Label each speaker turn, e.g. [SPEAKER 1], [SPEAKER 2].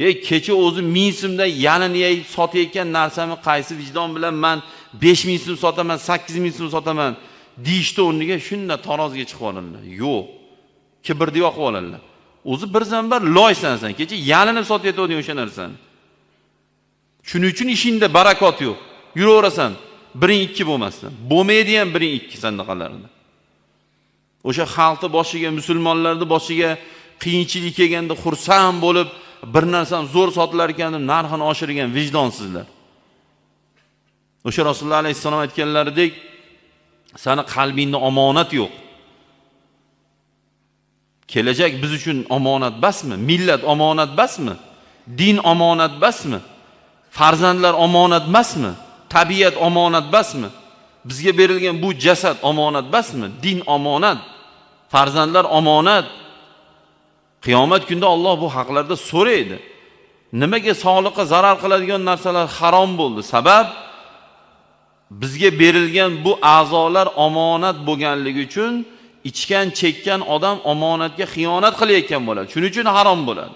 [SPEAKER 1] ey kecha o'zi ming so'mdan yaliniyay sotayotgan narsamni qaysi vijdon bilan man besh ming so'm sotaman sakkiz ming so'm sotaman? Deyishni o'rniga shunda taroziga chiqib oladilar yo'q. Kibrni yoqib oladilar o'zi bir zambar loysan san. Kecha yalinib sotayotganding o'sha narsani shuning uchun ishingda barakot yo'q. Yuraverasan. Biring ikki bo'lmasdan. Bo'lmaydi ham biring ikki sandaqalarida o'sha xalqni boshiga musulmonlarni boshiga qiyinchilik kelganda xursand bo'lib bir narsani zo'r sotilar ekan deb narxini oshirgan vijdonsizlar. O'sha rasululloh alayhissalom aytganlaridek sani qalbingda omonat yo'q. Kelajak biz uchun omonat basmi? Millat omonat basmi? Din omonat basmi? Farzandlar omonat emasmi tabiat omonat emasmi bizga berilgan bu jasad omonat emasmi din omonat farzandlar omonat qiyomat kunida Alloh bu haqlarda so'raydi. Nimaga sog'liqqa zarar qiladigan narsalar harom bo'ldi? Sabab bizga berilgan bu a'zolar omonat bo'lganligi uchun ichgan chekkan odam omonatga xiyonat qilayotgan bo'ladi. Shuning uchun harom bo'ladi.